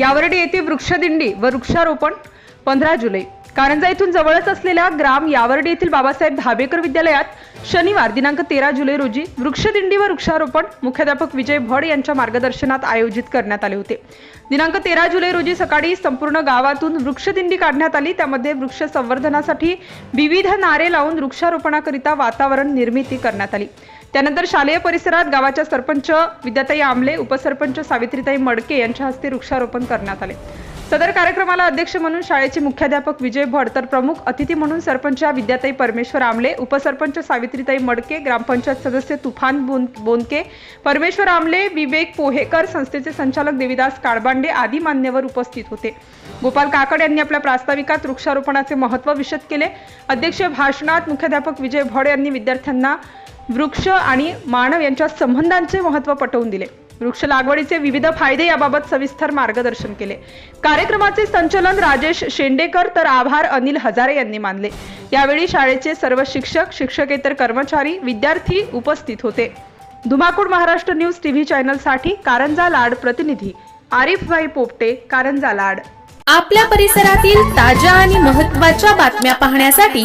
यावर्डी येथे वृक्षदिंडी व वृक्षारोपण पंधरा जुलै. कारंजा येथून जवळच असलेल्या ग्राम यावर्डी येथील बाबासाहेब धाबेकर विद्यालयात शनिवार दिनांक तेरा जुलै रोजी वृक्षदिंडी व वृक्षारोपण मुख्याध्यापक विजय भड यांच्या मार्गदर्शनात आयोजित करण्यात आले होते. दिनांक तेरा जुलै रोजी सकाळी संपूर्ण गावातून वृक्षदिंडी काढण्यात आली. त्यामध्ये वृक्ष संवर्धनासाठी विविध नारे लावून वृक्षारोपणाकरिता वातावरण निर्मिती करण्यात आली. त्यानंतर शालेय परिसरात गावाच्या सरपंच विद्याताई आमले उपसरपंच सावित्रीताई मडके यांच्या हस्ते वृक्षारोपण करण्यात आले. सदर कार्यक्रमाला अध्यक्ष म्हणून शाळेचे मुख्याध्यापक विजय भड तर प्रमुख अतिथी म्हणून सरपंच विद्याताई परमेश्वर आमले उपसरपंच सावित्रीताई मडके ग्रामपंचायत सदस्य तुफान बोन बोनके परमेश्वर आमले विवेक पोहेकर संस्थेचे संचालक देविदास काळबांडे आदी मान्यवर उपस्थित होते. गोपाल काकड यांनी आपल्या प्रास्ताविकात वृक्षारोपणाचे महत्त्व विशद केले. अध्यक्ष भाषणात मुख्याध्यापक विजय भड यांनी विद्यार्थ्यांना वृक्ष आणि मानव यांच्या संबंधांचे महत्त्व पटवून दिले. वृक्ष लागवडीचे विविध फायदे याबाबत सविस्तर मार्गदर्शन केले. कार्यक्रमाचे संचलन राजेश शेंडेकर तर आभार अनिल हजारे यांनी मानले. यावेळी शाळेचे सर्व शिक्षक शिक्षकेतर कर्मचारी विद्यार्थी उपस्थित होते. धुमाकूळ महाराष्ट्र न्यूज टीव्ही चॅनलसाठी कारंजा लाड प्रतिनिधी आरिफभाई पोपटे कारंजा लाड. आपल्या परिसरातील ताज्या आणि महत्त्वाच्या बातम्या पाहण्यासाठी